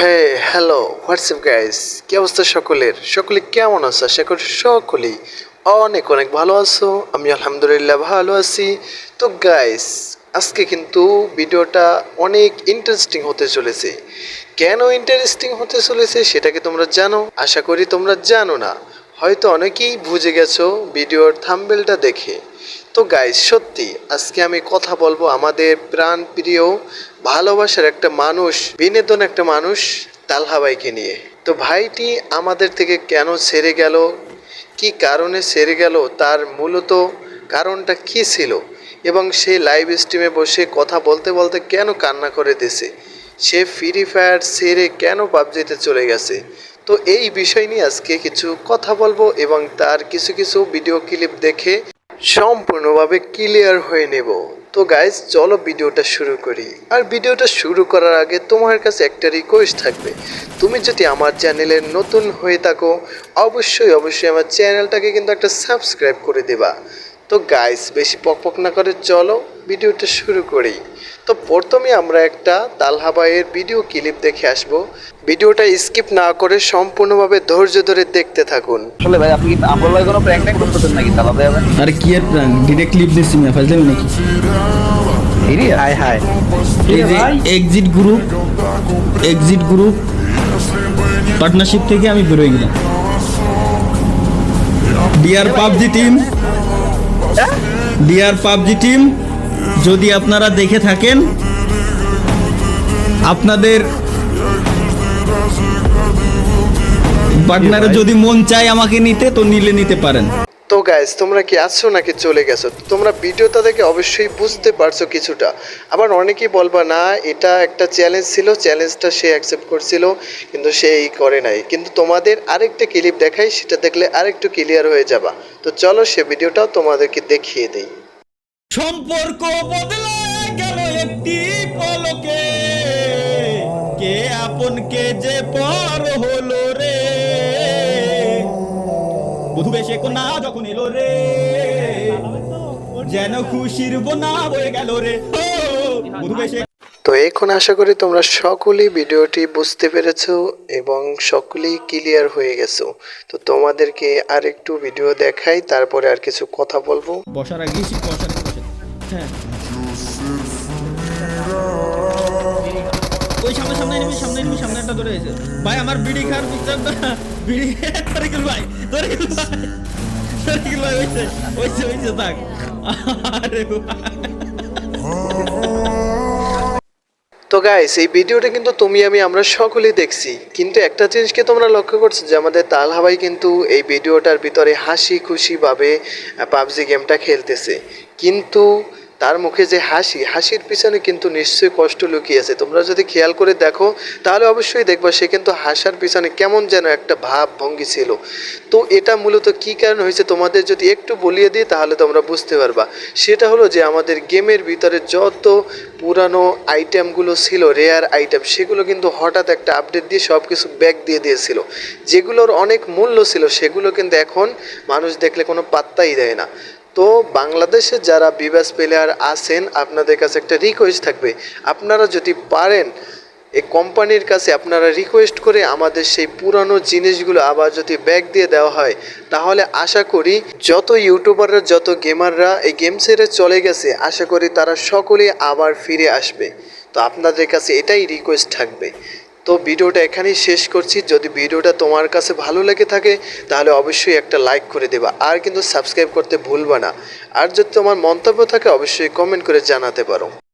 হ্যাঁ hello WhatsApp guys কি অবস্থা সকলের? সকলে কেমন আছো? আশা করি সকলেই অনেক অনেক ভালো আছো। আমি আলহামদুলিল্লাহ ভালো আছি। তো গাইস আজকে কিন্তু ভিডিওটা অনেক ইন্টারেস্টিং হতে চলেছে। কেন ইন্টারেস্টিং হতে চলেছে সেটাকে তোমরা জানো? আশা করি তোমরা জানো না। হয়তো অনেকেই বুঝে গেছো ভিডিওর থাম্বেলটা দেখে। তো গাইস সত্যি, আজকে আমি কথা বলব আমাদের প্রাণ প্রিয় ভালোবাসার একটা মানুষ, বিনোদন একটা মানুষ, তালহা ভাইকে নিয়ে। তো ভাইটি আমাদের থেকে কেন ছেড়ে গেল? কি কারণে ছেড়ে গেল? তার মূলত কারণটা কি ছিল? এবং সে লাইভ স্ট্রিমে বসে কথা বলতে বলতে কেন কান্না করে দিছে? সে ফ্রি ফায়ার ছেড়ে কেন পাবজিতে চলে গেছে? তো এই বিষয় নিয়ে আজকে কিছু কথা বলব এবং তার কিছু কিছু ভিডিও ক্লিপ দেখে সম্পূর্ণভাবে ক্লিয়ার হয়ে নেব। তো গাইজ চলো ভিডিওটা শুরু করি। আর ভিডিওটা শুরু করার আগে তোমার কাছে একটা রিকোয়েস্ট থাকবে। তুমি যদি আমার চ্যানেলে নতুন হয়ে থাকো, অবশ্যই অবশ্যই আমার চ্যানেলটাকে কিন্তু একটা সাবস্ক্রাইব করে দেবা। তো গাইস বেশি পকপক না করে চলো ভিডিওটা শুরু করি। তো প্রথমে আমরা একটা তালহাবাইয়ের ভিডিও ক্লিপ দেখে আসব। ভিডিওটা স্কিপ না করে সম্পূর্ণভাবে ধৈর্য ধরে দেখতে থাকুন। আসলে ভাই আপনি কি আমল ভাই কোনো প্র্যাঙ্ক ট্যাঙ্ক করতেছেন নাকি তালা ভাই? আবার আরে কি এর প্রাণ ডিরেক্ট ক্লিপ দিচ্ছি না ফাজলামি নাকি? হিরি হাই হাই। এই যে exit group exit group partnership থেকে আমি বেরোয় গেলাম। Dear PUBG team dear PUBG team যদি আপনারা দেখে থাকেন আপনাদের পার্টনারে যদি মন চায় আমাকে নিতে তো নিলে নিতে পারেন। গাইজ তোমরা কি আছো নাকি চলে গেছো? তোমরা ভিডিওটা দেখে অবশ্যই বুঝতে পারছ কিছুটা। আবার অনেকেই বলবা, না, এটা একটা চ্যালেঞ্জ ছিল চ্যালেঞ্জটা সে অ্যাকসেপ্ট করছিল, কিন্তু সে এই করে নাই। কিন্তু তোমাদের আরেকটা ক্লিপ দেখাই, সেটা দেখলে আরেকটু ক্লিয়ার হয়ে যাবা। তো চলো সে ভিডিওটাও তোমাদেরকে দেখিয়ে দেই। সম্পর্ক একটি পলকে। কে আপন কে যে পর হলো বধু বেশে কোনা যখন এলো রে যেন খুশির বোনা বয়ে গেল রে। ও বেশে তো এখন আশা করি তোমরা সকলেই ভিডিওটি বুঝতে পেরেছ এবং সকলেই ক্লিয়ার হয়ে গেছো। তো তোমাদেরকে আরেকটু ভিডিও দেখাই তারপরে আর কিছু কথা বলব। বসার আগে বসার হ্যাঁ। ওই সামনে সামনে সামনে সামনে। ধরে ভাই, আমার বিড়ি বিড়ি ধরে গেল ভাই, ধরে গেল ভাই। ধরে গেল ভাই থাক। আরে তো গাইস এই ভিডিওটা কিন্তু তুমি, আমি, আমরা সকলেই দেখছি। কিন্তু একটা জিনিসকে তোমরা লক্ষ্য করছ যে আমাদের তালহা ভাই কিন্তু এই ভিডিওটার ভিতরে হাসি খুশিভাবে পাবজি গেমটা খেলতেছে। কিন্তু তার মুখে যে হাসি, হাসির পিছনে কিন্তু নিশ্চয়ই কষ্ট লুকিয়ে আছে। তোমরা যদি খেয়াল করে দেখো, তাহলে অবশ্যই দেখবা সে কিন্তু হাসার পিছনে কেমন যেন একটা ভাব ভঙ্গি ছিল। তো এটা মূলত কি কারণ হয়েছে তোমাদের যদি একটু বলিয়ে দিই, তাহলে তোমরা বুঝতে পারবা। সেটা হলো যে আমাদের গেমের ভিতরে যত পুরানো আইটেমগুলো ছিল রেয়ার আইটেম সেগুলো কিন্তু হঠাৎ একটা আপডেট দিয়ে সব কিছু ব্যাক দিয়ে দিয়েছিল। যেগুলোর অনেক মূল্য ছিল, সেগুলো কিন্তু এখন মানুষ দেখলে কোনো পাত্তাই দেয় না। তো বাংলাদেশে যারা বিবাস প্লেয়ার আছেন, আপনাদের কাছে একটা রিকোয়েস্ট থাকবে। আপনারা যদি পারেন এই কোম্পানির কাছে আপনারা রিকোয়েস্ট করে আমাদের সেই পুরানো জিনিসগুলো আবার যদি ব্যাক দিয়ে দেওয়া হয়, তাহলে আশা করি যত ইউটিউবাররা যত গেমাররা এই গেম ছেড়ে চলে গেছে, আশা করি তারা সকলেই আবার ফিরে আসবে। তো আপনাদের কাছে এটাই রিকোয়েস্ট থাকবে। তো ভিডিওটা এখানেই শেষ করছি। যদি ভিডিওটা তোমার কাছে ভালো লেগে থাকে, তাহলে অবশ্যই একটা লাইক করে দেবা। আর কিন্তু সাবস্ক্রাইব করতে ভুলবা না। আর যদি তোমার মন্তব্য থাকে, অবশ্যই কমেন্ট করে জানাতে পারো।